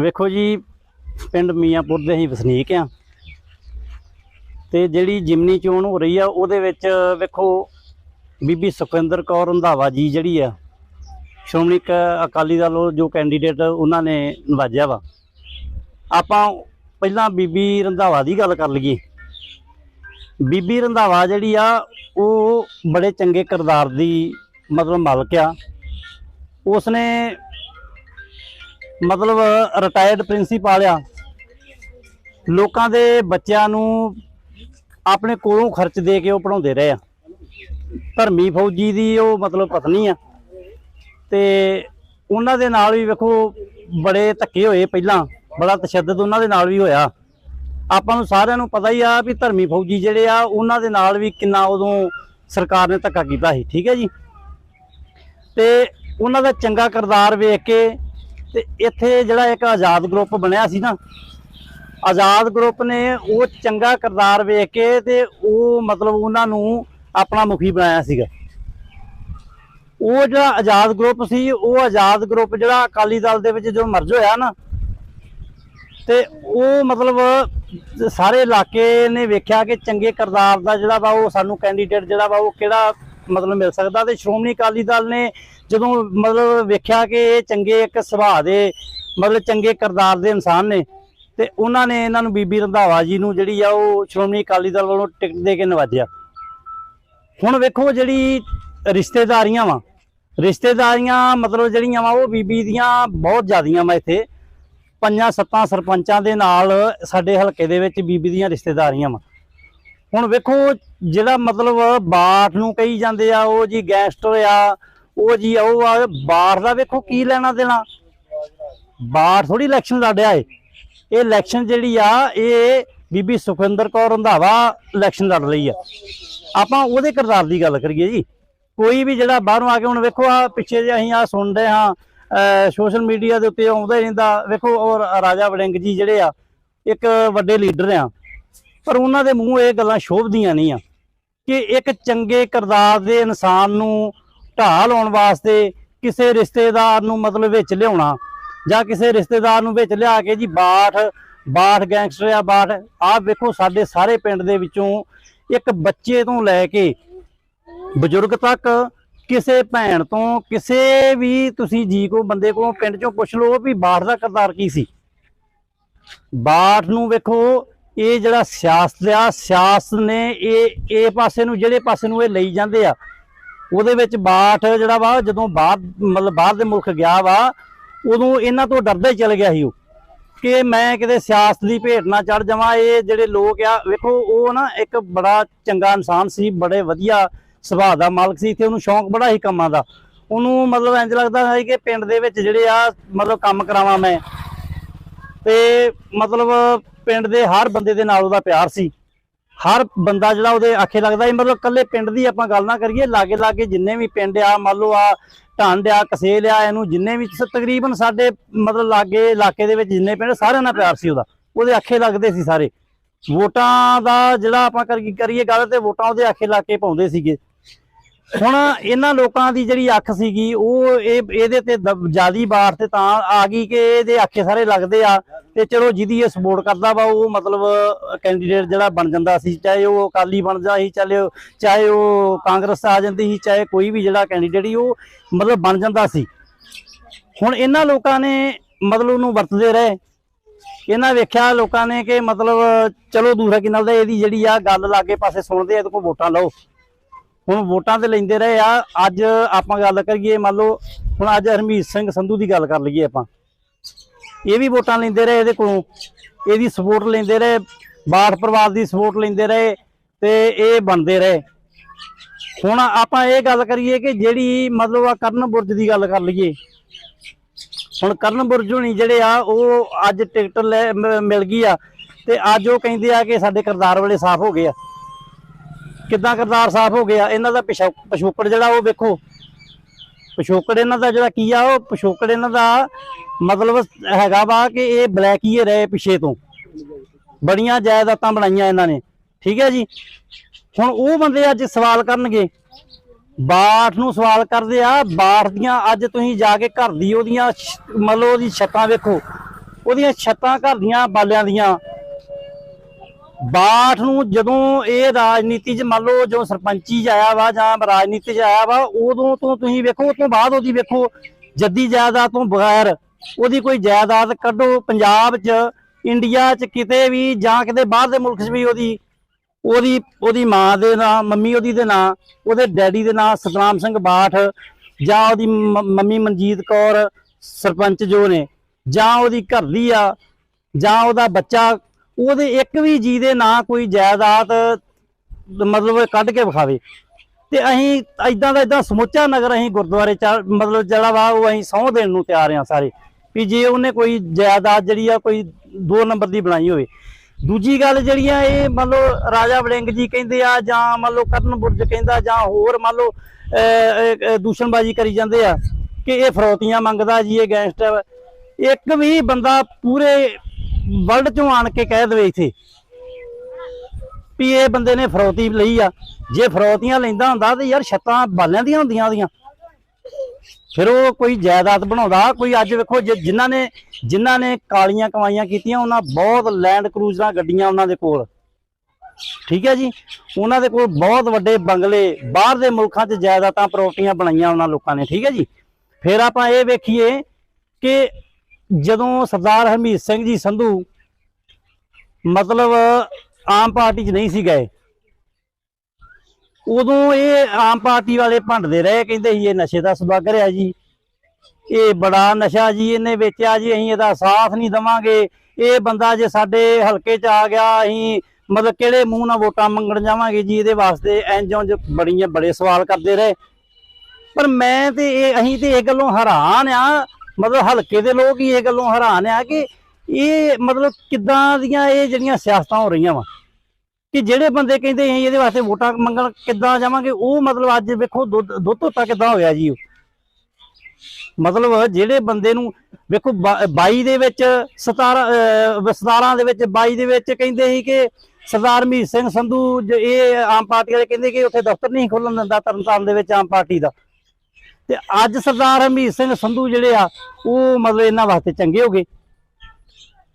ਵੇਖੋ ਜੀ, ਪਿੰਡ ਮੀਆਂਪੁਰ ਦੇ ਅਸੀਂ ਵਸਨੀਕ ਆ ਤੇ ਜਿਹੜੀ ਜਿਮਨੀ ਚੋਣ ਹੋ ਰਹੀ ਆ, ਉਹਦੇ ਵਿੱਚ ਵੇਖੋ, ਬੀਬੀ ਸੁਖਵਿੰਦਰ ਕੌਰ ਰੰਧਾਵਾ ਜੀ ਜਿਹੜੀ ਆ, ਸ਼੍ਰੋਮਣੀ ਕ- ਅਕਾਲੀ ਦਲ ਜੋ ਕੈਂਡੀਡੇਟ ਉਹਨਾਂ ਨੇ ਨਵਾਜਿਆ ਵਾ। ਆਪਾਂ ਪਹਿਲਾਂ ਬੀਬੀ ਰੰਧਾਵਾ ਦੀ ਗੱਲ ਕਰ ਲਈਏ। ਬੀਬੀ ਰੰਧਾਵਾ ਜਿਹੜੀ ਆ, ਉਹ ਬੜੇ ਚੰਗੇ ਕਿਰਦਾਰ ਦੀ ਮਤਲਬ ਮਾਲਕ ਆ। ਉਸਨੇ ਮਤਲਬ ਰਿਟਾਇਰਡ ਪ੍ਰਿੰਸੀਪਲ ਆ। ਲੋਕਾਂ ਦੇ ਬੱਚਿਆਂ ਨੂੰ ਆਪਣੇ ਕੋਲੋਂ ਖਰਚ ਦੇ ਕੇ ਉਹ ਪੜਾਉਂਦੇ ਰਹੇ ਆ। ਧਰਮੀ ਫੌਜੀ ਦੀ ਉਹ ਮਤਲਬ ਪਤਨੀ ਆ। ਤੇ ਉਹਨਾਂ ਦੇ ਨਾਲ ਵੀ ਵੇਖੋ, ਬੜੇ ਧੱਕੇ ਹੋਏ ਪਹਿਲਾਂ। ਬੜਾ ਤਸ਼ੱਦਦ ਉਹਨਾਂ ਦੇ ਨਾਲ ਵੀ ਹੋਇਆ। ਆਪਾਂ ਨੂੰ ਸਾਰਿਆਂ ਨੂੰ ਪਤਾ ਹੀ ਆ ਵੀ ਧਰਮੀ ਫੌਜੀ ਜਿਹੜੇ ਆ, ਉਹਨਾਂ ਦੇ ਨਾਲ ਵੀ ਕਿੰਨਾ ਉਦੋਂ ਸਰਕਾਰ ਨੇ ਧੱਕਾ ਕੀਤਾ ਸੀ। ਠੀਕ ਹੈ ਜੀ? ਤੇ ਉਹਨਾਂ ਦਾ ਚੰਗਾ ਕਿਰਦਾਰ ਵੇਖ ਕੇ ਤੇ ਇੱਥੇ ਜਿਹੜਾ ਇੱਕ ਆਜ਼ਾਦ ਗਰੁੱਪ ਬਣਿਆ ਸੀ ਨਾ, ਆਜ਼ਾਦ ਗਰੁੱਪ ਨੇ ਉਹ ਚੰਗਾ ਕਿਰਦਾਰ ਵੇਖ ਕੇ ਤੇ ਉਹ ਮਤਲਬ ਉਹਨਾਂ ਨੂੰ ਆਪਣਾ ਮੁਖੀ ਬਣਾਇਆ ਸੀਗਾ। ਉਹ ਜਿਹੜਾ ਆਜ਼ਾਦ ਗਰੁੱਪ ਸੀ, ਉਹ ਆਜ਼ਾਦ ਗਰੁੱਪ ਜਿਹੜਾ ਅਕਾਲੀ ਦਲ ਦੇ ਵਿੱਚ ਜੋ ਮਰਜ ਹੋਇਆ ਨਾ, ਤੇ ਉਹ ਮਤਲਬ ਸਾਰੇ ਇਲਾਕੇ ਨੇ ਵੇਖਿਆ ਕਿ ਚੰਗੇ ਕਿਰਦਾਰ ਦਾ ਜਿਹੜਾ ਵਾ ਉਹ ਸਾਨੂੰ ਕੈਂਡੀਡੇਟ ਜਿਹੜਾ ਵਾ ਉਹ ਕਿਹੜਾ ਮਤਲਬ ਮਿਲ ਸਕਦਾ ਤੇ ਸ਼੍ਰੋਮਣੀ ਅਕਾਲੀ ਦਲ ਨੇ ਜਦੋਂ ਮਤਲਬ ਵੇਖਿਆ ਕਿ ਇਹ ਚੰਗੇ ਇੱਕ ਸੁਭਾਅ ਦੇ, ਮਤਲਬ ਚੰਗੇ ਕਿਰਦਾਰ ਦੇ ਇਨਸਾਨ ਨੇ, ਤੇ ਉਹਨਾਂ ਨੇ ਇਹਨਾਂ ਨੂੰ ਬੀਬੀ ਰੰਧਾਵਾ ਜੀ ਨੂੰ ਜਿਹੜੀ ਆ ਉਹ ਸ਼੍ਰੋਮਣੀ ਅਕਾਲੀ ਦਲ ਵੱਲੋਂ ਟਿਕਟ ਦੇ ਕੇ ਨਵਾਜਿਆ। ਹੁਣ ਵੇਖੋ ਜਿਹੜੀ ਰਿਸ਼ਤੇਦਾਰੀਆਂ ਵਾ। ਰਿਸ਼ਤੇਦਾਰੀਆਂ ਮਤਲਬ ਜਿਹੜੀਆਂ ਵਾ ਉਹ ਬੀਬੀ ਦੀਆਂ ਬਹੁਤ ਜ਼ਿਆਦੀਆਂ ਵਾ ਇੱਥੇ। ਪੰਜਾਂ ਸੱਤਾਂ ਸਰਪੰਚਾਂ ਦੇ ਨਾਲ ਸਾਡੇ ਹਲਕੇ ਦੇ ਵਿੱਚ ਬੀਬੀ ਦੀਆਂ ਰਿਸ਼ਤੇਦਾਰੀਆਂ ਵਾ। ਹੁਣ ਵੇਖੋ ਜਿਹੜਾ ਮਤਲਬ ਬਾਠ ਨੂੰ ਕਹੀ ਜਾਂਦੇ ਆ, ਉਹ ਜੀ ਗੈਂਗਸਟਰ ਆ ਉਹ ਜੀ, ਉਹ ਆ ਬਾਠ ਦਾ ਵੇਖੋ ਕੀ ਲੈਣਾ ਦੇਣਾ। ਬਾਠ ਥੋੜੀ ਇਲੈਕਸ਼ਨ ਲੜਿਆ ਏ। ਇਹ ਇਲੈਕਸ਼ਨ ਜਿਹੜੀ ਆ, ਇਹ ਬੀਬੀ ਸੁਖਵਿੰਦਰ ਕੌਰ ਰੰਧਾਵਾ ਇਲੈਕਸ਼ਨ ਲੜ ਰਹੀ ਆ। ਆਪਾਂ ਉਹਦੇ ਕਿਰਦਾਰ ਦੀ ਗੱਲ ਕਰੀਏ ਜੀ। ਕੋਈ ਵੀ ਜਿਹੜਾ ਬਾਹਰੋਂ ਆ ਕੇ ਹੁਣ ਵੇਖੋ ਆ ਪਿੱਛੇ ਜੇ ਅਸੀਂ ਆ ਸੁਣਦੇ ਹਾਂ ਸੋਸ਼ਲ ਮੀਡੀਆ ਦੇ ਉੱਤੇ ਆਉਂਦਾ ਹੀ ਰਹਿੰਦਾ। ਵੇਖੋ ਔਰ ਰਾਜਾ ਵੜਿੰਗ ਜੀ ਜਿਹੜੇ ਆ, ਇੱਕ ਵੱਡੇ ਲੀਡਰ ਆ। ਪਰ ਉਹਨਾਂ ਦੇ ਮੂੰਹ ਇਹ ਗੱਲਾਂ ਸ਼ੋਭਦੀਆਂ ਨਹੀਂ ਆ। ਕਿ ਇੱਕ ਚੰਗੇ ਕਿਰਦਾਰ ਦੇ ਇਨਸਾਨ ਨੂੰ ਢਾਹ ਲਾਉਣ ਵਾਸਤੇ ਕਿਸੇ ਰਿਸ਼ਤੇਦਾਰ ਨੂੰ ਮਤਲਬ ਵਿੱਚ ਲਿਆਉਣਾ ਜਾਂ ਕਿਸੇ ਰਿਸ਼ਤੇਦਾਰ ਨੂੰ ਵਿੱਚ ਲਿਆ ਕੇ ਜੀ ਬਾਠ ਬਾਠ ਗੈਂਗਸਟਰ ਆ, ਬਾਠ, ਆਹ ਵੇਖੋ ਸਾਡੇ ਸਾਰੇ ਪਿੰਡ ਦੇ ਵਿੱਚੋਂ ਇੱਕ ਬੱਚੇ ਤੋਂ ਲੈ ਕੇ ਬਜ਼ੁਰਗ ਤੱਕ ਕਿਸੇ ਭੈਣ ਤੋਂ ਕਿਸੇ ਵੀ ਤੁਸੀਂ ਜੀ ਕੋ ਬੰਦੇ ਕੋਲੋਂ ਪਿੰਡ ਚੋਂ ਪੁੱਛ ਲਓ ਵੀ ਬਾਠ ਦਾ ਕਿਰਦਾਰ ਕੀ ਸੀ। ਬਾਠ ਨੂੰ ਵੇਖੋ, ਇਹ ਜਿਹੜਾ ਸਿਆਸਤ ਆ, ਸਿਆਸਤ ਨੇ ਇਹ ਇਹ ਪਾਸੇ ਨੂੰ, ਜਿਹੜੇ ਪਾਸੇ ਨੂੰ ਇਹ ਲਈ ਜਾਂਦੇ ਆ ਉਹਦੇ ਵਿੱਚ ਬਾਠ ਜਿਹੜਾ ਵਾ, ਜਦੋਂ ਬਾਹਰ, ਮਤਲਬ ਬਾਹਰ ਦੇ ਮੁਲਕ ਗਿਆ ਵਾ, ਉਦੋਂ ਇਹਨਾਂ ਤੋਂ ਡਰਦਾ ਹੀ ਚਲ ਗਿਆ ਸੀ ਉਹ। ਕਿ ਮੈਂ ਕਿਤੇ ਸਿਆਸਤ ਦੀ ਭੇਟ ਨਾ ਚੜ ਜਾਵਾਂ, ਇਹ ਜਿਹੜੇ ਲੋਕ ਆ, ਵੇਖੋ, ਉਹ ਨਾ ਇੱਕ ਬੜਾ ਚੰਗਾ ਇਨਸਾਨ ਸੀ, ਬੜੇ ਵਧੀਆ ਸੁਭਾਅ ਦਾ ਮਾਲਕ ਸੀ, ਤੇ ਉਹਨੂੰ ਸ਼ੌਂਕ ਬੜਾ ਹੀ ਕੰਮਾਂ ਦਾ। ਉਹਨੂੰ ਮਤਲਬ ਇੰਜ ਲੱਗਦਾ ਸੀ ਕਿ ਪਿੰਡ ਦੇ ਵਿੱਚ ਜਿਹੜੇ ਆ, ਮਤਲਬ ਕੰਮ ਕਰਾਵਾਂ ਮੈਂ। ਤੇ ਮਤਲਬ ਪਿੰਡ ਦੇ ਹਰ ਬੰਦੇ ਦੇ ਨਾਲ ਉਹਦਾ ਪਿਆਰ ਸੀ। ਹਰ ਬੰਦਾ ਜਿਹੜਾ ਉਹਦੇ ਆਖੇ ਲੱਗਦਾ ਸੀ, ਮਤਲਬ ਕੱਲੇ ਪਿੰਡ ਦੀ ਆਪਾਂ ਗੱਲ ਨਾ ਕਰੀਏ, ਲਾਗੇ ਲਾਗੇ ਜਿੰਨੇ ਵੀ ਪਿੰਡ ਆ, ਮੰਨ ਲਓ ਆ ਢੰਡ ਆ, ਕਸੇਲ ਆ, ਇਹਨੂੰ ਜਿੰਨੇ ਵੀ ਤਕਰੀਬਨ ਸਾਡੇ ਮਤਲਬ ਲਾਗੇ ਇਲਾਕੇ ਦੇ ਵਿੱਚ ਜਿੰਨੇ ਪਿੰਡ, ਸਾਰਿਆਂ ਨਾਲ ਪਿਆਰ ਸੀ ਉਹਦਾ। ਉਹਦੇ ਆਖੇ ਲੱਗਦੇ ਸੀ ਸਾਰੇ। ਵੋਟਾਂ ਦਾ ਜਿਹੜਾ ਆਪਾਂ ਕਰੀਏ ਗੱਲ ਤੇ, ਵੋਟਾਂ ਉਹਦੇ ਆਖੇ ਲਾ ਕੇ ਪਾਉਂਦੇ ਸੀਗੇ। ਹੁਣ ਇਹਨਾਂ ਲੋਕਾਂ ਦੀ ਜਿਹੜੀ ਅੱਖ ਸੀਗੀ, ਉਹ ਇਹ, ਇਹਦੇ ਤੇ ਜਿਆਦੀ ਬਾੜ ਤੇ ਤਾਂ ਆ ਗਈ ਕਿ ਇਹਦੇ ਆਖੇ ਸਾਰੇ ਲੱਗਦੇ ਆ ਤੇ ਚਲੋ ਜਿਹਦੀ ਇਹ ਸਪੋਰਟ ਕਰਦਾ ਵਾ, ਉਹ ਮਤਲਬ ਕੈਂਡੀਡੇਟ ਜਿਹੜਾ ਬਣ ਜਾਂਦਾ ਸੀ, ਚਾਹੇ ਉਹ ਅਕਾਲੀ ਬਣ ਬਣਦਾ ਸੀ ਚਾਹੇ ਚਾਹੇ ਉਹ ਕਾਂਗਰਸ ਆ ਜਾਂਦੀ ਸੀ, ਚਾਹੇ ਕੋਈ ਵੀ ਜਿਹੜਾ ਕੈਂਡੀਡੇਟ ਸੀ, ਉਹ ਮਤਲਬ ਬਣ ਜਾਂਦਾ ਸੀ। ਹੁਣ ਇਹਨਾਂ ਲੋਕਾਂ ਨੇ ਮਤਲਬ ਉਹਨੂੰ ਵਰਤਦੇ ਰਹੇ। ਇਹਨਾਂ ਵੇਖਿਆ ਲੋਕਾਂ ਨੇ ਕਿ ਮਤਲਬ ਚਲੋ ਦੂਸਰਾ ਕੀ ਨਾਲ ਦਾ ਇਹਦੀ ਜਿਹੜੀ ਆ ਗੱਲ ਲਾਗੇ ਪਾਸੇ ਸੁਣਦੇ ਆ, ਇਹਦੇ ਕੋਲ ਵੋਟਾਂ ਲਓ। ਹੁਣ ਵੋਟਾਂ ਤੇ ਲੈਂਦੇ ਰਹੇ ਆ। ਅੱਜ ਆਪਾਂ ਗੱਲ ਕਰੀਏ, ਮੰਨ ਲਓ, ਹੁਣ ਅੱਜ ਹਰਮੀਤ ਸਿੰਘ ਸੰਧੂ ਦੀ ਗੱਲ ਕਰ ਲਈਏ ਆਪਾਂ। ਇਹ ਵੀ ਵੋਟਾਂ ਲੈਂਦੇ ਰਹੇ ਇਹਦੇ ਕੋਲੋਂ। ਇਹਦੀ ਸਪੋਰਟ ਲੈਂਦੇ ਰਹੇ। ਬਾਠ ਪਰਿਵਾਰ ਦੀ ਸਪੋਰਟ ਲੈਂਦੇ ਰਹੇ ਤੇ ਇਹ ਬਣਦੇ ਰਹੇ। ਹੁਣ ਆਪਾਂ ਇਹ ਗੱਲ ਕਰੀਏ ਕਿ ਜਿਹੜੀ ਮਤਲਬ ਆ ਕਰਨ ਬੁਰਜ ਦੀ ਗੱਲ ਕਰ ਲਈਏ। ਹੁਣ ਕਰਨ ਬੁਰਜ ਹੋਣੀ ਜਿਹੜੇ ਆ, ਉਹ ਅੱਜ ਟਿਕਟ ਲੈ ਮਿਲ ਗਈ ਆ। ਤੇ ਅੱਜ ਉਹ ਕਹਿੰਦੇ ਆ ਕਿ ਸਾਡੇ ਕਰਤਾਰ ਵਾਲੇ ਸਾਫ਼ ਹੋ ਗਏ ਆ। ਕਿੱਦਾਂ ਕਰਤਾਰ ਸਾਫ਼ ਹੋ ਗਿਆ? ਇਹਨਾਂ ਦਾ ਪਿਛੋ- ਪਿਛੋਕੜ ਜਿਹੜਾ ਉਹ ਵੇਖੋ। ਪਿਛੋਕੜ ਇਹਨਾਂ ਦਾ ਜਿਹੜਾ ਕੀ ਆ, ਉਹ ਪਿਛੋਕੜ ਇਹਨਾਂ ਦਾ ਮਤਲਬ ਹੈਗਾ ਵਾ ਕਿ ਇਹ ਬਲੈਕ ਹੀ ਰਹੇ ਪਿਛੇ ਤੋਂ। ਬੜੀਆਂ ਜਾਇਦਾਦਾਂ ਬਣਾਈਆਂ ਇਹਨਾਂ ਨੇ। ਠੀਕ ਹੈ ਜੀ? ਹੁਣ ਉਹ ਬੰਦੇ ਅੱਜ ਸਵਾਲ ਕਰਨਗੇ। ਬਾਠ ਨੂੰ ਸਵਾਲ ਕਰਦੇ ਆ, ਬਾਠ ਦੀਆਂ ਅੱਜ ਤੁਸੀਂ ਜਾ ਕੇ ਘਰ ਦੀ ਉਹਦੀਆਂ ਮਤਲਬ ਉਹਦੀ ਛੱਤਾਂ ਵੇਖੋ। ਉਹਦੀਆਂ ਛੱਤਾਂ ਘਰ ਦੀਆਂ ਬਾਲਿਆਂ ਦੀਆਂ। ਬਾਠ ਨੂੰ ਜਦੋਂ ਇਹ ਰਾਜਨੀਤੀ 'ਚ ਮੰਨ ਲਓ ਜੋ ਸਰਪੰਚੀ 'ਚ ਆਇਆ ਵਾ ਜਾਂ ਰਾਜਨੀਤੀ 'ਚ ਆਇਆ ਵਾ, ਉਦੋਂ ਤੋਂ ਤੁਸੀਂ ਵੇਖੋ ਉਸ ਤੋਂ ਬਾਅਦ ਉਹਦੀ ਵੇਖੋ, ਜੱਦੀ ਜਾਇਦਾਦ ਤੋਂ ਬਗੈਰ ਉਹਦੀ ਕੋਈ ਜਾਇਦਾਦ ਕੱਢੋ, ਪੰਜਾਬ 'ਚ, ਇੰਡੀਆ 'ਚ ਕਿਤੇ ਵੀ ਜਾਂ ਕਿਤੇ ਬਾਹਰ ਦੇ ਮੁਲਕ 'ਚ ਵੀ ਉਹਦੀ ਉਹਦੀ ਉਹਦੀ ਮਾਂ ਦੇ ਨਾਂ, ਮੰਮੀ ਉਹਦੀ ਦੇ ਨਾਂ, ਉਹਦੇ ਡੈਡੀ ਦੇ ਨਾਂ ਸਤਨਾਮ ਸਿੰਘ ਬਾਠ ਜਾਂ ਉਹਦੀ ਮੰਮੀ ਮਨਜੀਤ ਕੌਰ ਸਰਪੰਚ ਜੋ ਨੇ, ਜਾਂ ਉਹਦੀ ਘਰ ਦੀ ਆ, ਜਾਂ ਉਹਦਾ ਬੱਚਾ ਉਹਦੇ ਇੱਕ ਵੀ ਜੀ ਦੇ ਨਾਂ ਕੋਈ ਜਾਇਦਾਦ, ਮਤਲਬ ਕੱਢ ਕੇ ਵਿਖਾਵੇ। ਤੇ ਅਸੀਂ ਐਦਾਂ ਦਾ ਐਦਾਂ ਸਮੁੱਚਾ ਨਗਰ ਅਸੀਂ ਗੁਰਦੁਆਰੇ ਚ, ਮਤਲਬ ਜਿਹੜਾ ਵਾ ਉਹ ਅਸੀਂ ਸਹੁੰ ਦੇਣ ਨੂੰ ਤਿਆਰ ਆ ਸਾਰੇ। ਵੀ ਜੇ ਉਹਨੇ ਕੋਈ ਜਾਇਦਾਦ ਜਿਹੜੀ ਆ, ਕੋਈ ਦੋ ਨੰਬਰ ਦੀ ਬਣਾਈ ਹੋਵੇ। ਦੂਜੀ ਗੱਲ ਜਿਹੜੀ ਆ, ਇਹ ਮੰਨ ਲਓ ਰਾਜਾ ਵੜਿੰਗ ਜੀ ਕਹਿੰਦੇ ਆ, ਜਾਂ ਮੰਨ ਲਓ ਕਰਨ ਬੁਰਜ ਕਹਿੰਦਾ, ਜਾਂ ਹੋਰ ਮੰਨ ਲਓ ਦੂਸ਼ਣਬਾਜ਼ੀ ਕਰੀ ਜਾਂਦੇ ਆ, ਕਿ ਇਹ ਫਰੋਤੀਆਂ ਮੰਗਦਾ ਜੀ, ਇਹ ਗੈਂਗਸਟਰ। ਇੱਕ ਵੀ ਬੰਦਾ ਪੂਰੇ ਵਰਲਡ ਚੋਂ ਆਣ ਕੇ ਕਹਿ ਦੇਵੇ ਇੱਥੇ ਵੀ ਇਹ ਬੰਦੇ ਨੇ ਫਰੋਤੀ ਲਈ ਆ। ਜੇ ਫਰੋਤੀਆਂ ਲੈਂਦਾ ਹੁੰਦਾ ਤੇ ਯਾਰ ਛੱਤਾਂ ਬਾਲਿਆਂ ਦੀਆਂ ਹੁੰਦੀਆਂ ਉਹਦੀਆਂ। ਫਿਰ ਉਹ ਕੋਈ ਜਾਇਦਾਦ ਬਣਾਉਂਦਾ। ਕੋਈ ਅੱਜ ਵੇਖੋ ਜਿ- ਜਿਨ੍ਹਾਂ ਨੇ ਜਿਨ੍ਹਾਂ ਨੇ ਕਾਲੀਆਂ ਕਮਾਈਆਂ ਕੀਤੀਆਂ, ਉਹਨਾਂ ਬਹੁਤ ਲੈਂਡ ਕਰੂਜ਼ਰਾਂ ਗੱਡੀਆਂ ਉਹਨਾਂ ਦੇ ਕੋਲ। ਠੀਕ ਹੈ ਜੀ? ਉਹਨਾਂ ਦੇ ਕੋਲ ਬਹੁਤ ਵੱਡੇ ਬੰਗਲੇ, ਬਾਹਰ ਦੇ ਮੁਲਕਾਂ 'ਚ ਜਾਇਦਾਦਾਂ ਪ੍ਰਾਪਰਟੀਆਂ ਬਣਾਈਆਂ ਉਹਨਾਂ ਲੋਕਾਂ ਨੇ। ਠੀਕ ਹੈ ਜੀ? ਫਿਰ ਆਪਾਂ ਇਹ ਵੇਖੀਏ ਕਿ ਜਦੋਂ ਸਰਦਾਰ ਹਰਮੀਤ ਸਿੰਘ ਜੀ ਸੰਧੂ ਮਤਲਬ ਆਮ ਪਾਰਟੀ 'ਚ ਨਹੀਂ ਸੀ ਗਏ, ਉਦੋਂ ਇਹ ਆਮ ਪਾਰਟੀ ਵਾਲੇ ਭੰਡਦੇ ਰਹੇ, ਕਹਿੰਦੇ ਸੀ ਇਹ ਨਸ਼ੇ ਦਾ ਸੌਦਾਗਰ ਆ ਜੀ, ਇਹ ਬੜਾ ਨਸ਼ਾ ਜੀ, ਇਹਨੇ ਵੇਚਿਆ ਜੀ, ਅਸੀਂ ਇਹਦਾ ਸਾਥ ਨਹੀਂ ਦਵਾਂਗੇ, ਇਹ ਬੰਦਾ ਜੇ ਸਾਡੇ ਹਲਕੇ 'ਚ ਆ ਗਿਆ, ਅਸੀਂ ਮਤਲਬ ਕਿਹੜੇ ਮੂੰਹ ਨਾਲ ਵੋਟਾਂ ਮੰਗਣ ਜਾਵਾਂਗੇ ਜੀ, ਇਹਦੇ ਵਾਸਤੇ ਇੰਜ ਉਂਝ ਬੜੀਆਂ ਬੜੇ ਸਵਾਲ ਕਰਦੇ ਰਹੇ। ਪਰ ਮੈਂ ਤੇ ਇਹ, ਅਸੀਂ ਤੇ ਇਹ ਗੱਲੋਂ ਹੈਰਾਨ ਆ ਮਤਲਬ ਹਲਕੇ ਦੇ ਲੋਕ ਹੀ ਇਹ ਗੱਲੋਂ ਹੈਰਾਨ ਆ ਕਿ ਇਹ ਮਤਲਬ ਕਿੱਦਾਂ ਦੀਆਂ ਇਹ ਜਿਹੜੀਆਂ ਸਿਆਸਤਾਂ ਹੋ ਰਹੀਆਂ ਵਾ ਕਿ ਜਿਹੜੇ ਬੰਦੇ ਕਹਿੰਦੇ ਅਸੀਂ ਇਹਦੇ ਵਾਸਤੇ ਵੋਟਾਂ ਮੰਗਣ ਕਿੱਦਾਂ ਜਾਵਾਂਗੇ ਉਹ ਮਤਲਬ ਅੱਜ ਵੇਖੋ ਦੁੱਧ ਦੁੱਧ ਧੋਤਾ ਕਿੱਦਾਂ ਹੋਇਆ ਜੀ ਉਹ। ਮਤਲਬ ਜਿਹੜੇ ਬੰਦੇ ਨੂੰ ਵੇਖੋ 22 ਦੇ ਵਿੱਚ 17 ਅਹ, 17 ਦੇ ਵਿੱਚ 22 ਦੇ ਵਿੱਚ ਕਹਿੰਦੇ ਸੀ ਕਿ ਸਰਦਾਰ ਮੀਤ ਸਿੰਘ ਸੰਧੂ ਇਹ ਆਮ ਪਾਰਟੀ ਵਾਲੇ ਕਹਿੰਦੇ ਕਿ ਉੱਥੇ ਦਫ਼ਤਰ ਨਹੀਂ ਖੋਲਣ ਦਿੰਦਾ ਤਰਨਤਾਰਨ ਦੇ ਵਿੱਚ ਆਮ ਪਾਰਟੀ ਦਾ। ਤੇ ਅੱਜ ਸਰਦਾਰ ਹਰਮੀਤ ਸਿੰਘ ਸੰਧੂ ਜਿਹੜੇ ਆ, ਉਹ ਮਤਲਬ ਇਹਨਾਂ ਵਾਸਤੇ ਚੰਗੇ ਹੋ ਗਏ।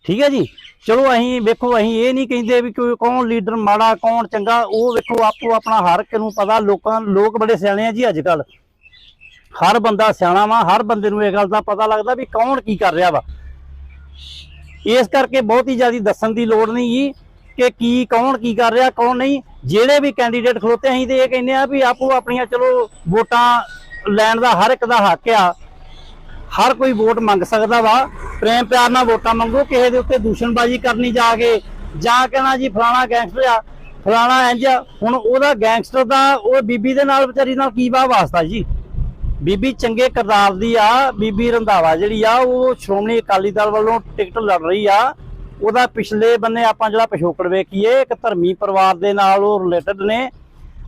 ਠੀਕ ਹੈ ਜੀ? ਚਲੋ ਅਸੀਂ ਵੇਖੋ, ਅਸੀਂ ਇਹ ਨਹੀਂ ਕਹਿੰਦੇ ਵੀ ਕੋਈ ਕੌਣ ਲੀਡਰ ਮਾੜਾ, ਕੌਣ ਚੰਗਾ, ਉਹ ਵੇਖੋ ਆਪੋ ਆਪਣਾ ਹਰ ਇੱਕ ਨੂੰ ਪਤਾ, ਲੋਕਾਂ, ਲੋਕ ਬੜੇ ਸਿਆਣੇ ਆ ਜੀ ਅੱਜ ਕੱਲ ਹਰ ਬੰਦਾ ਸਿਆਣਾ ਵਾ, ਹਰ ਬੰਦੇ ਨੂੰ ਇਹ ਗੱਲ ਦਾ ਪਤਾ ਲੱਗਦਾ ਵੀ ਕੌਣ ਕੀ ਕਰ ਰਿਹਾ ਵਾ। ਇਸ ਕਰਕੇ ਬਹੁਤ ਹੀ ਜ਼ਿਆਦਾ ਦੱਸਣ ਦੀ ਲੋੜ ਨਹੀਂ ਜੀ ਕਿ ਕੀ, ਕੌਣ ਕੀ ਕਰ ਰਿਹਾ, ਕੌਣ ਨਹੀਂ। ਜਿਹੜੇ ਵੀ ਕੈਂਡੀਡੇਟ ਖਲੋਤੇ ਅਸੀਂ ਤੇ ਇਹ ਕਹਿੰਦੇ ਆ ਵੀ ਆਪੋ ਆਪਣੀਆਂ ਚਲੋ ਵੋਟਾਂ ਲੈਣ ਦਾ ਹਰ ਇੱਕ ਦਾ ਹੱਕ ਆ। ਹਰ ਕੋਈ ਵੋਟ ਮੰਗ ਸਕਦਾ ਵਾ। ਪ੍ਰੇਮ ਪਿਆਰ ਨਾਲ ਵੋਟਾਂ ਮੰਗੋ, ਕਿਸੇ ਦੇ ਉੱਤੇ ਦੂਸ਼ਣਬਾਜ਼ੀ ਕਰਨੀ ਜਾ ਕੇ, ਜਾਂ ਕਹਿਣਾ ਜੀ ਫਲਾਣਾ ਗੈਂਗਸਟਰ ਆ, ਫਲਾਣਾ ਇੰਜ ਹੁਣ ਉਹਦਾ ਗੈਂਗਸਟਰ ਦਾ, ਉਹ ਬੀਬੀ ਦੇ ਨਾਲ ਵਿਚਾਰੀ ਨਾਲ ਕੀ ਵਾ ਵਾਸਤਾ ਜੀ? ਬੀਬੀ ਚੰਗੇ ਕਿਰਦਾਰ ਦੀ ਆ, ਬੀਬੀ ਰੰਧਾਵਾ ਜਿਹੜੀ ਆ, ਉਹ ਸ਼੍ਰੋਮਣੀ ਅਕਾਲੀ ਦਲ ਵੱਲੋਂ ਟਿਕਟ ਲੜ ਰਹੀ ਆ। ਉਹਦਾ ਪਿਛਲੇ ਬੰਨੇ ਆਪਾਂ ਜਿਹੜਾ ਪਿਛੋਕੜ ਵੇਖੀਏ, ਇੱਕ ਧਰਮੀ ਪਰਿਵਾਰ ਦੇ ਨਾਲ ਉਹ ਰਿਲੇਟਡ ਨੇ।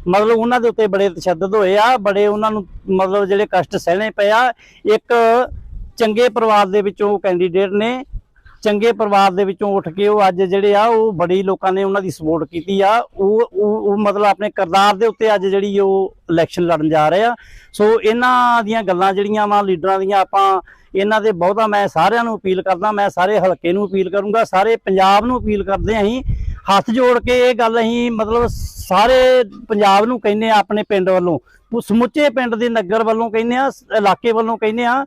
ਮਤਲਬ ਉਹਨਾਂ ਦੇ ਉੱਤੇ ਬੜੇ ਤਸ਼ੱਦਦ ਹੋਏ ਆ, ਬੜੇ ਉਹਨਾਂ ਨੂੰ ਮਤਲਬ ਜਿਹੜੇ ਕਸ਼ਟ ਸਹਿਣੇ ਪਏ ਆ। ਇੱਕ ਚੰਗੇ ਪਰਿਵਾਰ ਦੇ ਵਿੱਚੋਂ ਕੈਂਡੀਡੇਟ ਨੇ, ਚੰਗੇ ਪਰਿਵਾਰ ਦੇ ਵਿੱਚੋਂ ਉੱਠ ਕੇ ਉਹ ਅੱਜ ਜਿਹੜੇ ਆ, ਉਹ ਬੜੀ ਲੋਕਾਂ ਨੇ ਉਹਨਾਂ ਦੀ ਸਪੋਰਟ ਕੀਤੀ ਆ। ਉਹ ਉਹ ਉਹ ਮਤਲਬ ਆਪਣੇ ਕਿਰਦਾਰ ਦੇ ਉੱਤੇ ਅੱਜ ਜਿਹੜੀ ਉਹ ਇਲੈਕਸ਼ਨ ਲੜਨ ਜਾ ਰਹੇ ਆ। ਸੋ ਇਹਨਾਂ ਦੀਆਂ ਗੱਲਾਂ ਜਿਹੜੀਆਂ ਵਾ, ਲੀਡਰਾਂ ਦੀਆਂ ਆਪਾਂ ਇਹਨਾਂ ਦੇ ਬਹੁਤਾ ਮੈਂ ਸਾਰਿਆਂ ਨੂੰ ਅਪੀਲ ਕਰਦਾ, ਮੈਂ ਸਾਰੇ ਹਲਕੇ ਨੂੰ ਅਪੀਲ ਕਰੂੰਗਾ, ਸਾਰੇ ਪੰਜਾਬ ਨੂੰ ਅਪੀਲ ਕਰਦੇ ਹਾਂ ਅਸੀਂ ਹੱਥ ਜੋੜ ਕੇ ਇਹ ਗੱਲ ਅਸੀਂ ਮਤਲਬ ਸਾਰੇ ਪੰਜਾਬ ਨੂੰ ਕਹਿੰਦੇ ਆ ਆਪਣੇ ਪਿੰਡ ਵੱਲੋਂ। ਸਮੁੱਚੇ ਪਿੰਡ ਦੇ ਨਗਰ ਵੱਲੋਂ ਕਹਿੰਦੇ ਆ ਇਲਾਕੇ ਵੱਲੋਂ ਕਹਿੰਦੇ ਆ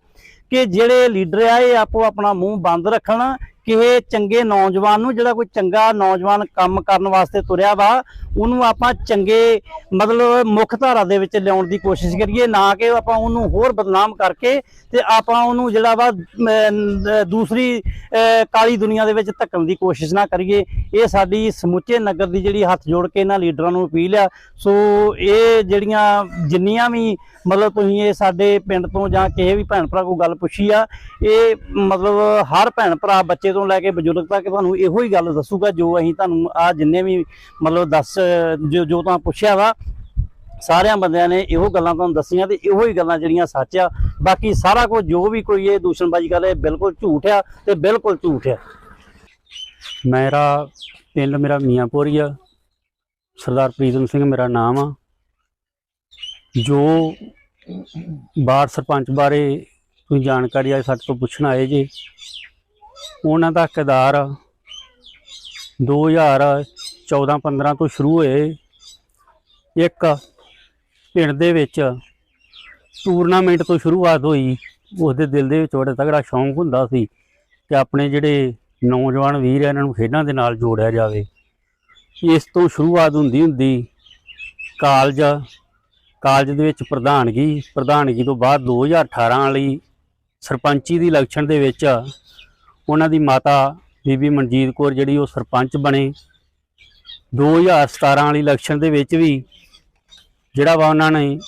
ਕਿ ਜਿਹੜੇ ਲੀਡਰ ਆ, ਇਹ ਆਪੋ ਆਪਣਾ ਮੂੰਹ ਬੰਦ ਰੱਖਣ ਕਿਸੇ ਚੰਗੇ ਨੌਜਵਾਨ ਨੂੰ, ਜਿਹੜਾ ਕੋਈ ਚੰਗਾ ਨੌਜਵਾਨ ਕੰਮ ਕਰਨ ਵਾਸਤੇ ਤੁਰਿਆ ਵਾ, ਉਹਨੂੰ ਆਪਾਂ ਚੰਗੇ ਮਤਲਬ ਮੁੱਖ ਧਾਰਾ ਦੇ ਵਿੱਚ ਲਿਆਉਣ ਦੀ ਕੋਸ਼ਿਸ਼ ਕਰੀਏ, ਨਾ ਕਿ ਆਪਾਂ ਉਹਨੂੰ ਹੋਰ ਬਦਨਾਮ ਕਰਕੇ ਤੇ ਆਪਾਂ ਉਹਨੂੰ ਜਿਹੜਾ ਵਾ ਦੂਸਰੀ ਕਾਲੀ ਦੁਨੀਆ ਦੇ ਵਿੱਚ ਧੱਕਣ ਦੀ ਕੋਸ਼ਿਸ਼ ਨਾ ਕਰੀਏ। ਇਹ ਸਾਡੀ ਸਮੁੱਚੇ ਨਗਰ ਦੀ ਜਿਹੜੀ ਹੱਥ ਜੋੜ ਕੇ ਇਹਨਾਂ ਲੀਡਰਾਂ ਨੂੰ ਅਪੀਲ ਆ। ਸੋ ਇਹ ਜਿਹੜੀਆਂ ਜਿੰਨੀਆਂ ਵੀ ਮਤਲਬ ਤੁਸੀਂ ਇਹ ਸਾਡੇ ਪਿੰਡ ਤੋਂ ਜਾਂ ਕਿਸੇ ਵੀ ਭੈਣ ਭਰਾ ਕੋਈ ਗੱਲ ਪੁੱਛੀ ਆ, ਇਹ ਮਤਲਬ ਹਰ ਭੈਣ ਭਰਾ ਬੱਚੇ ਤੋਂ ਲੈ ਕੇ ਬਜ਼ੁਰਗ ਤੱਕ ਤੁਹਾਨੂੰ ਇਹੋ ਹੀ ਗੱਲ ਦੱਸੂਗਾ, ਜੋ ਅਸੀਂ ਤੁਹਾਨੂੰ ਆ ਜਿੰਨੇ ਵੀ ਮਤਲਬ ਦੱਸ, ਜੋ ਜੋ ਤਾਂ ਪੁੱਛਿਆ ਵਾ, ਸਾਰਿਆਂ ਬੰਦਿਆਂ ਨੇ ਇਹੋ ਗੱਲਾਂ ਤੁਹਾਨੂੰ ਦੱਸੀਆਂ ਤੇ ਇਹੋ ਹੀ ਗੱਲਾਂ ਜਿਹੜੀਆਂ ਸੱਚ ਆ। ਬਾਕੀ ਸਾਰਾ ਕੁਝ ਜੋ ਵੀ ਕੋਈ ਇਹ ਦੂਸ਼ਣਬਾਜ਼ੀ ਗੱਲ ਇਹ ਬਿਲਕੁਲ ਝੂਠ ਆ ਤੇ ਬਿਲਕੁਲ ਝੂਠ ਆ। ਮੇਰਾ ਪਿੰਡ ਮੇਰਾ ਮੀਆਂਪੁਰੀ ਆ। ਸਰਦਾਰ ਪ੍ਰੀਤਮ ਸਿੰਘ ਮੇਰਾ ਨਾਮ ਆ। ਜੋ ਬਾਰ ਸਰਪੰਚ ਬਾਰੇ ਕੋਈ ਜਾਣਕਾਰੀ ਆ ਸਾਡੇ ਤੋਂ ਪੁੱਛਣ ਆਏ ਜੀ ਉਹਨਾਂ ਦਾ ਕਿਰਦਾਰ 2014-15 ਤੋਂ ਸ਼ੁਰੂ ਹੋਏ। ਇੱਕ ਪਿੰਡ ਦੇ ਵਿੱਚ ਟੂਰਨਾਮੈਂਟ ਤੋਂ ਸ਼ੁਰੂਆਤ ਹੋਈ। ਉਸਦੇ ਦਿਲ ਦੇ ਵਿੱਚ ਬੜਾ ਤਗੜਾ ਸ਼ੌਂਕ ਹੁੰਦਾ ਸੀ ਕਿ ਆਪਣੇ ਜਿਹੜੇ ਨੌਜਵਾਨ ਵੀਰ ਆ, ਇਹਨਾਂ ਨੂੰ ਖੇਡਾਂ ਦੇ ਨਾਲ ਜੋੜਿਆ ਜਾਵੇ। ਇਸ ਤੋਂ ਸ਼ੁਰੂਆਤ ਹੁੰਦੀ ਹੁੰਦੀ ਕਾਲਜ ਕਾਲਜ ਦੇ ਵਿੱਚ ਪ੍ਰਧਾਨਗੀ ਪ੍ਰਧਾਨਗੀ ਤੋਂ ਬਾਅਦ 2018 ਵਾਲੀ ਸਰਪੰਚੀ ਦੀ ਇਲੈਕਸ਼ਨ ਦੇ ਵਿੱਚ ਉਹਨਾਂ ਦੀ ਮਾਤਾ ਬੀਬੀ ਮਨਜੀਤ ਕੌਰ ਜਿਹੜੀ ਉਹ ਸਰਪੰਚ ਬਣੇ। 2017 ਵਾਲੀ ਇਲੈਕਸ਼ਨ ਦੇ ਵਿੱਚ ਵੀ ਜਿਹੜਾ ਵਾ ਉਹਨਾਂ ਨੇ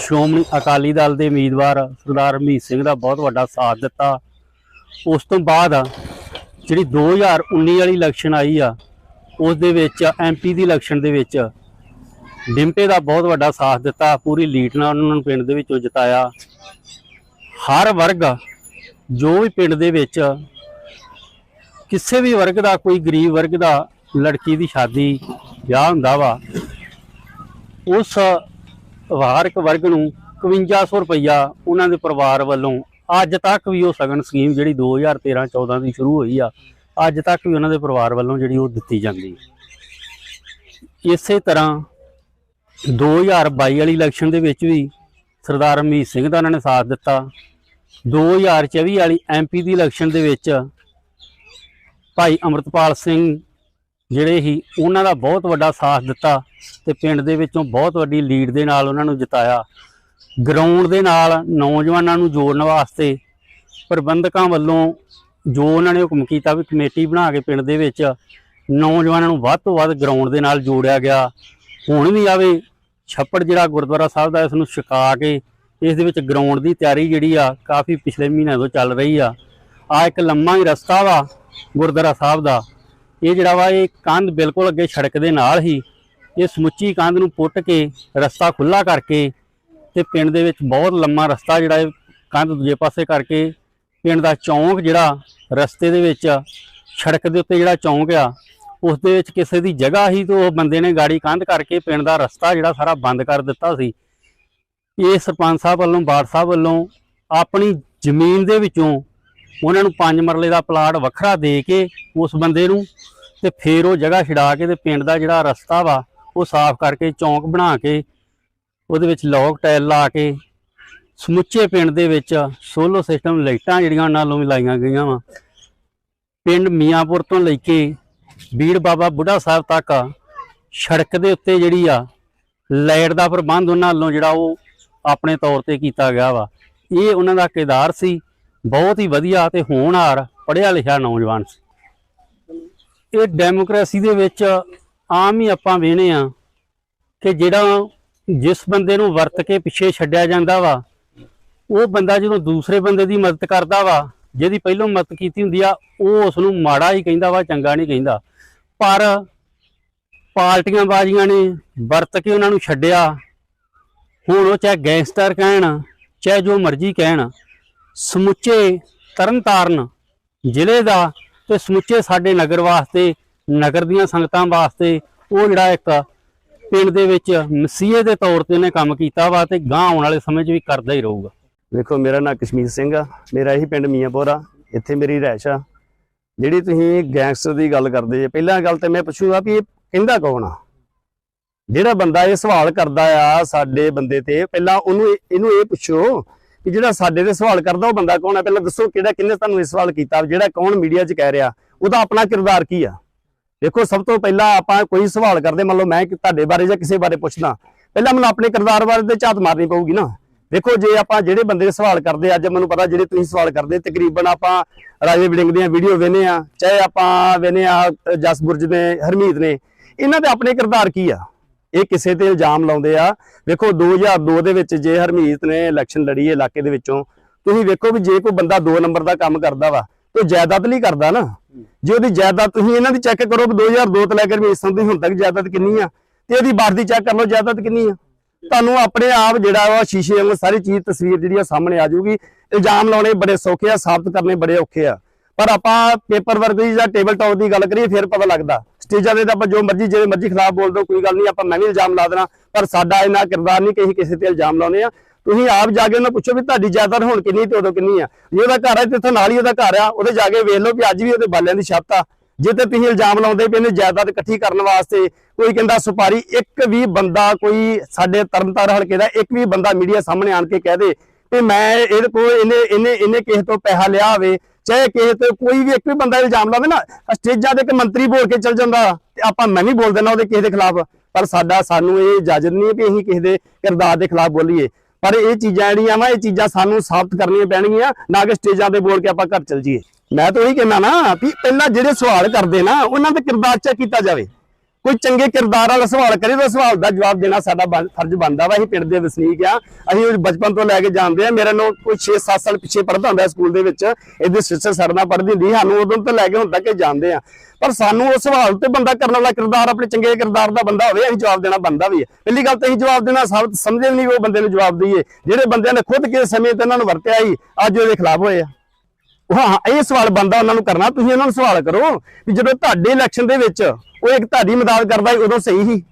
ਸ਼੍ਰੋਮਣੀ ਅਕਾਲੀ ਦਲ ਦੇ ਉਮੀਦਵਾਰ ਸਰਦਾਰ ਹਰਮੀਤ ਸਿੰਘ ਦਾ ਬਹੁਤ ਵੱਡਾ ਸਾਥ ਦਿੱਤਾ। ਉਸ ਤੋਂ ਬਾਅਦ ਜਿਹੜੀ 2019 ਵਾਲੀ ਇਲੈਕਸ਼ਨ ਆਈ ਆ, ਉਸ ਦੇ ਵਿੱਚ ਐਮਪੀ ਦੀ ਇਲੈਕਸ਼ਨ ਦੇ ਵਿੱਚ ਡਿੰਪੇ ਦਾ ਬਹੁਤ ਵੱਡਾ ਸਾਥ ਦਿੱਤਾ, ਪੂਰੀ ਲੀਡ ਨਾਲ ਉਹਨਾਂ ਨੂੰ ਪਿੰਡ ਦੇ ਵਿੱਚੋਂ ਜਿਤਾਇਆ। ਹਰ ਵਰਗ ਜੋ ਵੀ ਪਿੰਡ ਦੇ ਵਿੱਚ ਕਿਸੇ ਵੀ ਵਰਗ ਦਾ, ਕੋਈ ਗਰੀਬ ਵਰਗ ਦਾ ਲੜਕੀ ਦੀ ਸ਼ਾਦੀ, ਵਿਆਹ ਹੁੰਦਾ ਵਾ, ਉਸ ਵਾਰਕ ਵਰਗ ਨੂੰ 5100 ਰੁਪਈਆ ਉਹਨਾਂ ਦੇ ਪਰਿਵਾਰ ਵੱਲੋਂ ਅੱਜ ਤੱਕ ਵੀ ਉਹ ਸਗਨ ਸਕੀਮ ਜਿਹੜੀ 2013-14 ਦੀ ਸ਼ੁਰੂ ਹੋਈ ਆ, ਅੱਜ ਤੱਕ ਵੀ ਉਹਨਾਂ ਦੇ ਪਰਿਵਾਰ ਵੱਲੋਂ ਜਿਹੜੀ ਉਹ ਦਿੱਤੀ ਜਾਂਦੀ ਹੈ ਇਸੇ ਤਰ੍ਹਾਂ 2022 ਵਾਲੀ ਇਲੈਕਸ਼ਨ ਦੇ ਵਿੱਚ ਵੀ ਸਰਦਾਰ ਹਰਮੀਤ ਸਿੰਘ ਦਾ ਉਹਨਾਂ ਨੇ ਸਾਥ ਦਿੱਤਾ। 2024 ਵਾਲੀ ਐਮਪੀ ਦੀ ਇਲੈਕਸ਼ਨ ਦੇ ਵਿੱਚ ਭਾਈ ਅਮਰਤਪਾਲ ਸਿੰਘ ਜਿਹੜੇ ਹੀ ਉਹਨਾਂ ਦਾ ਬਹੁਤ ਵੱਡਾ ਸਾਥ ਦਿੱਤਾ ਤੇ ਪਿੰਡ ਦੇ ਵਿੱਚੋਂ ਬਹੁਤ ਵੱਡੀ ਲੀਡ ਦੇ ਨਾਲ ਉਹਨਾਂ ਨੂੰ ਜਿਤਾਇਆ। ਗਰਾਊਂਡ ਦੇ ਨਾਲ ਨੌਜਵਾਨਾਂ ਨੂੰ ਜੋੜਨ ਵਾਸਤੇ ਪ੍ਰਬੰਧਕਾਂ ਵੱਲੋਂ ਜੋ ਉਹਨਾਂ ਨੇ ਹੁਕਮ ਕੀਤਾ ਵੀ ਕਮੇਟੀ ਬਣਾ ਕੇ ਪਿੰਡ ਦੇ ਵਿੱਚ ਨੌਜਵਾਨਾਂ ਨੂੰ ਵੱਧ ਤੋਂ ਵੱਧ ਗਰਾਊਂਡ ਦੇ ਨਾਲ ਜੋੜਿਆ ਗਿਆ। ਹੁਣ ਵੀ ਆਵੇ, ਛੱਪੜ ਜਿਹੜਾ ਗੁਰਦੁਆਰਾ ਸਾਹਿਬ ਦਾ, ਇਸ ਨੂੰ ਛਕਾ ਕੇ ਇਸ ਦੇ ਵਿੱਚ ਗਰਾਊਂਡ ਦੀ ਤਿਆਰੀ ਜਿਹੜੀ ਆ, ਕਾਫੀ ਪਿਛਲੇ ਮਹੀਨਿਆਂ ਤੋਂ ਚੱਲ ਰਹੀ ਆ। ਆ ਇੱਕ ਲੰਮਾ ਹੀ ਰਸਤਾ ਵਾ ਗੁਰਦੁਆਰਾ ਸਾਹਿਬ ਦਾ। ਇਹ ਜਿਹੜਾ ਵਾ, ਇਹ ਕੰਧ ਬਿਲਕੁਲ ਅੱਗੇ ਸੜਕ ਦੇ ਨਾਲ ਹੀ, ਇਹ ਸਮੁੱਚੀ ਕੰਧ ਨੂੰ ਪੁੱਟ ਕੇ ਰਸਤਾ ਖੁੱਲਾ ਕਰਕੇ ਤੇ ਪਿੰਡ ਦੇ ਵਿੱਚ ਬਹੁਤ ਲੰਮਾ ਰਸਤਾ ਜਿਹੜਾ ਇਹ ਕੰਧ ਦੂਜੇ ਪਾਸੇ ਕਰਕੇ ਪਿੰਡ ਦਾ ਚੌਂਕ ਜਿਹੜਾ ਰਸਤੇ ਦੇ ਵਿੱਚ ਸੜਕ ਦੇ ਉੱਤੇ ਜਿਹੜਾ ਚੌਂਕ ਆ, ਉਸ ਦੇ ਵਿੱਚ ਕਿਸੇ ਦੀ ਜਗ੍ਹਾ ਹੀ ਤੋਂ ਉਹ ਬੰਦੇ ਨੇ ਗਾੜੀ ਕੰਧ ਕਰਕੇ ਪਿੰਡ ਦਾ ਰਸਤਾ ਜਿਹੜਾ ਸਾਰਾ ਬੰਦ ਕਰ ਦਿੱਤਾ ਸੀ। ਇਹ ਸਰਪੰਚ ਸਾਹਿਬ ਵੱਲੋਂ ਬਾੜ ਸਾਹਿਬ ਵੱਲੋਂ ਆਪਣੀ ਜ਼ਮੀਨ ਦੇ ਵਿੱਚੋਂ ਉਹਨਾਂ ਨੂੰ ਪੰਜ ਮਰਲੇ ਦਾ ਪਲਾਟ ਵੱਖਰਾ ਦੇ ਕੇ ਉਸ ਬੰਦੇ ਨੂੰ ਤੇ ਫੇਰ ਉਹ ਜਗ੍ਹਾ ਛਡਾ ਕੇ ਤੇ ਪਿੰਡ ਦਾ ਜਿਹੜਾ ਰਸਤਾ ਵਾ, ਉਹ ਸਾਫ਼ ਕਰਕੇ ਚੌਂਕ ਬਣਾ ਕੇ ਉਹਦੇ ਵਿੱਚ ਲੌਕ ਟਾਇਲ ਲਾ ਕੇ ਸਮੁੱਚੇ ਪਿੰਡ ਦੇ ਵਿੱਚ ਸੋਲੋ ਸਿਸਟਮ ਲਾਈਟਾਂ ਜਿਹੜੀਆਂ ਉਹਨਾਂ ਨਾਲੋਂ ਵੀ ਲਾਈਆਂ ਗਈਆਂ ਵਾ। ਪਿੰਡ ਮੀਆਂਪੁਰ ਤੋਂ ਲੈ ਕੇ ਵੀਰ ਬਾਬਾ ਬੁੱਢਾ ਸਾਹਿਬ ਤੱਕ ਸੜਕ ਦੇ ਉੱਤੇ ਜਿਹੜੀ ਆ, ਲਾਈਟ ਦਾ ਪ੍ਰਬੰਧ ਉਹਨਾਂ ਵੱਲੋਂ ਜਿਹੜਾ ਉਹ ਆਪਣੇ ਤੌਰ ਤੇ ਕੀਤਾ ਗਿਆ ਵਾ। ਇਹ ਉਹਨਾਂ ਦਾ ਕਿਰਦਾਰ ਸੀ ਬਹੁਤ ਹੀ ਵਧੀਆ ਤੇ ਹੋਣਹਾਰ ਪੜ੍ਹਿਆ ਲਿਖਿਆ ਨੌਜਵਾਨ ਸੀ। ਇਹ ਡੈਮੋਕ੍ਰੇਸੀ ਦੇ ਵਿੱਚ ਆਮ ਹੀ ਆਪਾਂ ਵੇਖਦੇ ਆ ਕਿ ਜਿਹੜਾ ਜਿਸ ਬੰਦੇ ਨੂੰ ਵਰਤ ਕੇ ਪਿੱਛੇ ਛੱਡਿਆ ਜਾਂਦਾ ਵਾ, ਉਹ ਬੰਦਾ ਜਦੋਂ ਦੂਸਰੇ ਬੰਦੇ ਦੀ ਮਦਦ ਕਰਦਾ ਵਾ, ਜਿਹਦੀ ਪਹਿਲੋਂ ਮਦਦ ਕੀਤੀ ਹੁੰਦੀ ਆ, ਉਹ ਉਸ ਨੂੰ ਮਾੜਾ ਹੀ ਕਹਿੰਦਾ ਵਾ, ਚੰਗਾ ਨਹੀਂ ਕਹਿੰਦਾ। ਪਰ ਪਾਰਟੀਆਂ ਬਾਜ਼ੀਆਂ ਨੇ ਵਰਤ ਕੇ ਉਹਨਾਂ ਨੂੰ ਛੱਡਿਆ। ਹੁਣ ਉਹ ਚਾਹੇ ਗੈਂਗਸਟਰ ਕਹਿਣ, ਚਾਹੇ ਜੋ ਮਰਜ਼ੀ ਕਹਿਣ ਸਮੁੱਚੇ ਤਰਨਤਾਰਨ ਜ਼ਿਲ੍ਹੇ ਦਾ ਤੇ ਸਮੁੱਚੇ ਸਾਡੇ ਨਗਰ ਵਾਸਤੇ, ਨਗਰ ਦੀਆਂ ਸੰਗਤਾਂ ਵਾਸਤੇ ਉਹ ਜਿਹੜਾ ਇੱਕ ਪਿੰਡ ਦੇ ਵਿੱਚ ਮਸੀਹੇ ਦੇ ਤੌਰ ਤੇ ਉਹਨੇ ਕੰਮ ਕੀਤਾ ਵਾ ਤੇ ਗਾਂ ਆਉਣ ਵਾਲੇ ਸਮੇਂ 'ਚ ਵੀ ਕਰਦਾ ਹੀ ਰਹੂਗਾ। ਵੇਖੋ, ਮੇਰਾ ਨਾਮ ਕਸ਼ਮੀਰ ਸਿੰਘ ਆ। ਮੇਰਾ ਇਹੀ ਪਿੰਡ ਮੀਆਂਪੁਰ ਆ। ਇੱਥੇ ਮੇਰੀ ਰਹਿਸ਼ ਆ। ਜਿਹੜੀ ਤੁਸੀਂ ਗੈਂਗਸਟਰ ਦੀ ਗੱਲ ਕਰਦੇ ਜੇ, ਪਹਿਲਾਂ ਗੱਲ ਤੇ ਮੈਂ ਪੁੱਛੂਗਾ ਵੀ ਇਹ ਕਹਿੰਦਾ ਕੌਣ ਆ? ਜਿਹੜਾ ਬੰਦਾ ਇਹ ਸਵਾਲ ਕਰਦਾ ਆ ਸਾਡੇ ਬੰਦੇ ਤੇ, ਪਹਿਲਾਂ ਉਹਨੂੰ ਇਹਨੂੰ ਇਹ ਪੁੱਛੋ ਕਿ ਜਿਹੜਾ ਸਾਡੇ ਤੇ ਸਵਾਲ ਕਰਦਾ ਉਹ ਬੰਦਾ ਕੌਣ ਆ ਪਹਿਲਾਂ ਦੱਸੋ ਕਿਹੜਾ ਕਿੰਨੇ ਤੁਹਾਨੂੰ ਇਹ ਸਵਾਲ ਕੀਤਾ? ਜਿਹੜਾ ਕੌਣ ਮੀਡੀਆ 'ਚ ਕਹਿ ਰਿਹਾ? ਉਹਦਾ ਆਪਣਾ ਕਿਰਦਾਰ ਕੀ ਆ? ਦੇਖੋ, ਸਭ ਤੋਂ ਪਹਿਲਾਂ ਆਪਾਂ ਕੋਈ ਸਵਾਲ ਕਰਦੇ, ਮੰਨ ਲਓ ਮੈਂ ਤੁਹਾਡੇ ਬਾਰੇ ਜਾਂ ਕਿਸੇ ਬਾਰੇ ਪੁੱਛਦਾ, ਪਹਿਲਾਂ ਮੈਨੂੰ ਆਪਣੇ ਕਿਰਦਾਰ ਬਾਰੇ ਤੇ ਝਾਤ ਮਾਰਨੀ ਪਊਗੀ ਨਾ। ਦੇਖੋ, ਜੇ ਆਪਾਂ ਜਿਹੜੇ ਬੰਦੇ ਦੇ ਸਵਾਲ ਕਰਦੇ, ਅੱਜ ਮੈਨੂੰ ਪਤਾ ਜਿਹੜੇ ਤੁਸੀਂ ਸਵਾਲ ਕਰਦੇ, ਤਕਰੀਬਨ ਆਪਾਂ ਰਾਜੇ ਵੜਿੰਗ ਦੀਆਂ ਵੀਡੀਓ ਵੇਨੇ ਆ ਚਾਹੇ ਆਪਾਂ ਵੇਨੇ ਆ ਜਸ ਬੁਰਜ ਨੇ, ਹਰਮੀਤ ਨੇ, ਇਹਨਾਂ ਦੇ ਆਪਣੇ ਕਿਰਦਾਰ ਕੀ ਆ? ਇਹ ਕਿਸੇ ਤੇ ਇਲਜ਼ਾਮ ਲਾਉਂਦੇ ਆ। ਵੇਖੋ 2002 ਦੇ ਵਿੱਚ ਜੇ ਹਰਮੀਤ ਨੇ ਇਲੈਕਸ਼ਨ ਲੜੀ ਇਲਾਕੇ ਦੇ ਵਿੱਚੋਂ, ਤੁਸੀਂ ਵੇਖੋ ਵੀ ਜੇ ਕੋਈ ਬੰਦਾ 2 ਨੰਬਰ ਦਾ ਕੰਮ ਕਰਦਾ ਵਾ, ਤੇ ਜਾਇਦਾਦ ਲਈ ਕਰਦਾ ਨਾ। ਜੇ ਉਹਦੀ ਜਾਇਦਾਦ ਤੁਸੀਂ ਇਹਨਾਂ ਦੀ ਚੈੱਕ ਕਰੋ ਵੀ 2002 ਤੋਂ ਲੈ ਕੇ ਹਰਮੀਤ ਸਿੰਘ ਦੀ ਹੁਣ ਤੱਕ ਜਾਇਦਾਦ ਕਿੰਨੀ ਆ, ਤੇ ਇਹਦੀ ਬਾਰਦੀ ਚੈੱਕ ਕਰ ਲਓ, ਜਾਇਦਾਦ ਕਿੰਨੀ ਆ। ਤੁਹਾਨੂੰ ਆਪਣੇ ਆਪ ਜਿਹੜਾ ਵਾ ਸ਼ੀਸ਼ੇ ਵਾਂਗ ਸਾਰੀ ਚੀਜ਼, ਤਸਵੀਰ ਜਿਹੜੀ ਆ ਸਾਹਮਣੇ ਆ ਜਾਊਗੀ। ਇਲਜ਼ਾਮ ਲਾਉਣੇ ਬੜੇ ਸੌਖੇ ਆ, ਸਾਬਤ ਕਰਨੇ ਬੜੇ ਔਖੇ ਆ। ਪਰ ਆਪਾਂ ਪੇਪਰ ਵਰਕ ਦੀ ਜਾਂ ਟੇਬਲ ਟਾਪ ਦੀ ਗੱਲ ਕਰੀਏ, ਫਿਰ ਪਤਾ ਲੱਗਦਾ। ਸਟੇਜਾਂ ਦੇ ਤਾਂ ਆਪਾਂ ਜੋ ਮਰਜ਼ੀ ਜਿਹੜੇ ਮਰਜ਼ੀ ਖਿਲਾਫ ਬੋਲ ਦੋ ਕੋਈ ਗੱਲ ਨਹੀਂ, ਆਪਾਂ ਮੈਂ ਵੀ ਇਲਜ਼ਾਮ ਲਾ ਦੇਣਾ ਪਰ ਸਾਡਾ ਇਹਨਾਂ ਕਿਰਦਾਰ ਨਹੀਂ ਕਿ ਕਿਸੇ ਤੇ ਇਲਜ਼ਾਮ ਲਾਉਨੇ ਆ ਤੁਸੀਂ ਆਪ ਜਾ ਕੇ ਉਹਨਾਂ ਪੁੱਛੋ ਵੀ ਤੁਹਾਡੀ ਜਾਇਦਾਦ ਹੁਣ ਕਿੰਨੀ ਤੇ ਉਦੋਂ ਕਿੰਨੀ ਆ। ਜੇ ਉਹਦਾ ਘਰ ਹੈ ਤੇ ਇੱਥੇ ਨਾਲ ਹੀ ਉਹਦਾ ਘਰ ਆ, ਉਹਦੇ ਜਾ ਕੇ ਵੇਖ ਲਓ ਵੀ ਅੱਜ ਵੀ ਉਹਦੇ ਬਾਲਿਆਂ ਦੀ ਛੱਤ ਆ। ਜੇ ਤੇ ਤੁਸੀਂ ਇਲਜ਼ਾਮ ਲਾਉਂਦੇ ਪਏ ਨੇ ਜਾਇਦਾਦ ਇਕੱਠੀ ਕਰਨ ਵਾਸਤੇ, ਕੋਈ ਕਹਿੰਦਾ ਸੁਪਾਰੀ, ਇੱਕ ਵੀ ਬੰਦਾ ਕੋਈ ਸਾਡੇ ਤਰਨਤਾਰ ਹਲਕੇ ਦਾ, ਇੱਕ ਵੀ ਬੰਦਾ ਮੀਡੀਆ ਸਾਹਮਣੇ ਆਣ ਕੇ ਕਹਿ ਦੇ ਕਿ ਮੈਂ ਇਹਦੇ ਕੋਲ ਇਹਨੇ ਇਹਨੇ ਇਹਨੇ ਕਿਸੇ ਤੋਂ ਪੈਸਾ ਲਿਆ ਹੋਵੇ ਚਾਹੇ ਕਿਸੇ ਤੇ ਕੋਈ ਵੀ ਇੱਕ ਵੀ ਬੰਦਾ ਇਲਜ਼ਾਮ ਲਾਵੇ ਨਾ ਸਟੇਜਾਂ ਤੇ ਇੱਕ ਮੰਤਰੀ ਬੋਲ ਕੇ ਚੱਲ ਜਾਂਦਾ ਤੇ ਆਪਾਂ ਮੈਂ ਵੀ ਬੋਲ ਦਿੰਦਾ ਉਹਦੇ ਕਿਸੇ ਦੇ ਖਿਲਾਫ, ਪਰ ਸਾਡਾ, ਸਾਨੂੰ ਇਹ ਇਜਾਜ਼ਤ ਨਹੀਂ ਹੈ ਕਿ ਅਸੀਂ ਕਿਸੇ ਦੇ ਕਿਰਦਾਰ ਦੇ ਖਿਲਾਫ ਬੋਲੀਏ। ਪਰ ਇਹ ਚੀਜ਼ਾਂ ਜਿਹੜੀਆਂ ਵਾ, ਇਹ ਚੀਜ਼ਾਂ ਸਾਨੂੰ ਸਾਬਤ ਕਰਨੀਆਂ ਪੈਣਗੀਆਂ, ਨਾ ਕਿ ਸਟੇਜਾਂ ਤੇ ਬੋਲ ਕੇ ਆਪਾਂ ਘਰ ਚੱਲ ਜਾਈਏ। ਮੈਂ ਤਾਂ ਉਹੀ ਕਹਿੰਦਾ ਨਾ ਵੀ ਪਹਿਲਾਂ ਜਿਹੜੇ ਸਵਾਲ ਕਰਦੇ ਨਾ, ਉਹਨਾਂ ਦੇ ਕਿਰਦਾਰ ਚੈੱਕ ਕੀਤਾ ਜਾਵੇ। ਕੋਈ ਚੰਗੇ ਕਿਰਦਾਰ ਵਾਲਾ ਸਵਾਲ ਕਰੇ ਤਾਂ ਸਵਾਲ ਦਾ ਜਵਾਬ ਦੇਣਾ ਸਾਡਾ ਫਰਜ਼ ਬਣਦਾ ਵਾ ਅਸੀਂ ਪਿੰਡ ਦੇ ਵਸਨੀਕ ਆ। ਅਸੀਂ ਬਚਪਨ ਤੋਂ ਲੈ ਕੇ ਜਾਣਦੇ ਆ। ਮੇਰੇ ਨਾਲ ਕੋਈ 6-7 ਸਾਲ ਪਿੱਛੇ ਪੜ੍ਹਦਾ ਹੁੰਦਾ ਸਕੂਲ ਦੇ ਵਿੱਚ। ਇਹਦੇ ਸਿਸਟਰ ਸਾਡੇ ਨਾਲ ਪੜ੍ਹਦੀ ਹੁੰਦੀ ਸੀ, ਸਾਨੂੰ ਉਦੋਂ ਤੋਂ ਲੈ ਕੇ ਹੁਣ ਤੱਕ ਜਾਣਦੇ ਆ। ਪਰ ਸਾਨੂੰ ਉਹ ਸਵਾਲ ਤੇ ਬੰਦਾ ਕਰਨ ਵਾਲਾ ਕਿਰਦਾਰ ਆਪਣੇ ਚੰਗੇ ਕਿਰਦਾਰ ਦਾ ਬੰਦਾ ਹੋਵੇ ਅਸੀਂ ਜਵਾਬ ਦੇਣਾ ਬੰਦਾ ਵੀ ਹੈ। ਪਹਿਲੀ ਗੱਲ ਤਾਂ ਅਸੀਂ ਜਵਾਬ ਦੇਣਾ ਸਭ ਸਮਝੇ ਵੀ ਨਹੀਂ ਉਹ ਬੰਦੇ ਨੂੰ ਜਵਾਬ ਦਈਏ। ਜਿਹੜੇ ਬੰਦਿਆਂ ਨੇ ਖੁਦ ਕਿਸੇ ਸਮੇਂ ਤੇ ਇਹਨਾਂ ਨੂੰ ਵਰਤਿਆ ਹੀ ਅੱਜ ਉਹਦੇ ਖਿਲਾਫ ਹੋਏ ਆ। ਉਹ ਹਾਂ ਇਹ ਸਵਾਲ ਬੰਦਾ ਉਹਨਾਂ ਨੂੰ ਕਰਨਾ। ਤੁਸੀਂ ਉਹਨਾਂ ਨੂੰ ਸਵਾਲ ਕਰੋ ਵੀ ਜਦੋਂ ਤੁਹਾਡੇ ਇਲੈਕਸ਼ਨ ਦੇ ਵਿੱਚ ਉਹ ਇੱਕ ਤੁਹਾਡੀ ਮਦਦ ਕਰਦਾ ਸੀ, ਉਦੋਂ ਸਹੀ ਸੀ।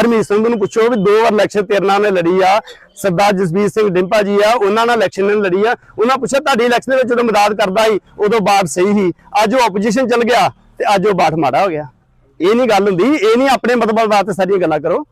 ਹਰਮੀਤ ਸਿੰਘ ਨੂੰ ਪੁੱਛੋ ਵੀ ਦੋ ਵਾਰ ਇਲੈਕਸ਼ਨ ਤੇਰੇ ਨਾਲ ਨੇ ਲੜੀ ਆ। ਸਰਦਾਰ ਜਸਬੀਰ ਸਿੰਘ ਡਿੰਪਾ ਜੀ ਆ, ਉਹਨਾਂ ਨਾਲ ਇਲੈਕਸ਼ਨ ਨੇ ਲੜੀ ਆ। ਉਹਨਾਂ ਪੁੱਛਿਆ ਤੁਹਾਡੀ ਇਲੈਕਸ਼ਨ ਦੇ ਵਿੱਚ ਜਦੋਂ ਮਦਦ ਕਰਦਾ ਸੀ, ਉਦੋਂ ਬਾਤ ਸਹੀ ਸੀ। ਅੱਜ ਉਹ ਆਪੋਜੀਸ਼ਨ ਚਲ ਗਿਆ ਤੇ ਅੱਜ ਉਹ ਬਾਠ ਮਾੜਾ ਹੋ ਗਿਆ। ਇਹ ਨਹੀਂ ਗੱਲ ਹੁੰਦੀ, ਇਹ ਨਹੀਂ ਆਪਣੇ ਮਤਲਬ ਵਾਸਤੇ ਸਾਰੀਆਂ ਗੱਲਾਂ ਕਰੋ।